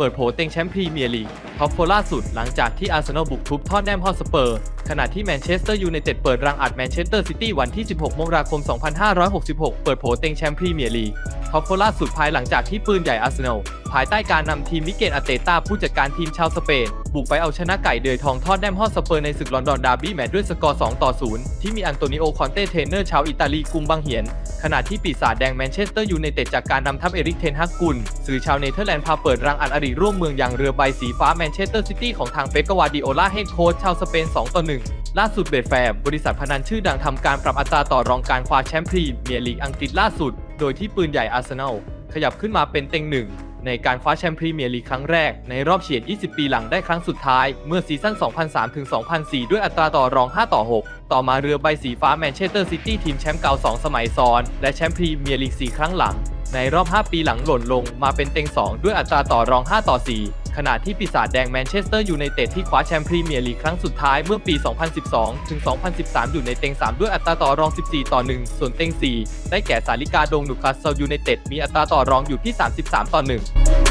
เปิดโผเต็งแชมป์พรีเมียร์ลีกท็อปโฟล่าสุดหลังจากที่อาร์เซนอลบุกทุบทอตแนมฮอตสเปอร์ ขณะที่แมนเชสเตอร์ยูไนเต็ดเปิดรังอัดแมนเชสเตอร์ซิตี้วันที่ 16 มกราคม 2566 เปิดโผเต็งแชมป์พรีเมียร์ลีก ท็อปโฟล่าสุดภายหลังจากที่ปืนใหญ่อาร์เซนอลภายใต้การนำทีมมิเกตอาเตต้าผู้จัดการทีมชาวสเปน บุกไปเอาชนะไก่เดือยทองทอดแนมฮอตสเปอร์ในศึกลอนดอนดาร์บี้แมตช์ด้วยสกอร์ 2 ต่อ 0 ที่มีอันโตนิโอ คอนเต้เทรนเนอร์ชาวอิตาลีกุมบังเหียน ขณะที่ปีศาจแดงแมนเชสเตอร์ยูไนเต็ดจากการนำทัพเอริกเทนฮักกุลสื่อชาวเนเธอร์แลนด์พาเปิดรังอัดอดีร่วมเมืองอย่างเรือใบสีฟ้าแมนเชสเตอร์ซิตี้ของทางเป๊ปกวาร์ดิโอลาเฮดโค้ชชาวสเปน 2 ต่อ 1ล่าสุดเบดแฟร์บริษัทพนันชื่อดังทำการปรับอัตราต่อรองการคว้าแชมป์พรีเมียร์ลีกอังกฤษล่าสุด โดยที่ปืนใหญ่อาร์เซนอลขยับขึ้นมาเป็นเต็งหนึ่งในการคว้าแชมป์พรีเมียร์ลีกครั้งแรก ในรอบเฉียด 20 ปีหลังได้ครั้งสุดท้าย เมื่อซีซั่น 2003-2004 ด้วยอัตราต่อรอง 5 ต่อ 6 ต่อมาเรือใบสีฟ้าแมนเชสเตอร์ซิตี้ทีมแชมป์เก่า 2 สมัยซ้อน และแชมป์พรีเมียร์ลีก 4 ครั้งหลัง ในรอบ 5 ปีหลังหล่นลงมาเป็นเต็ง 2 ด้วยอัตราต่อรอง 5 ต่อ 4 ขณะที่ปีศาจแดงแมนเชสเตอร์ยูไนเต็ดที่คว้าแชมป์พรีเมียร์ลีกครั้งสุดท้ายเมื่อปี 2012 ถึง 2013 อยู่ในเต็ง 3 ด้วยอัตราต่อรอง 14 ต่อ 1 ส่วนเต็ง 4 ได้แก่สาลิกาดงนุคาสเซลยูไนเต็ดมีอัตราต่อรองอยู่ที่ 33 ต่อ 1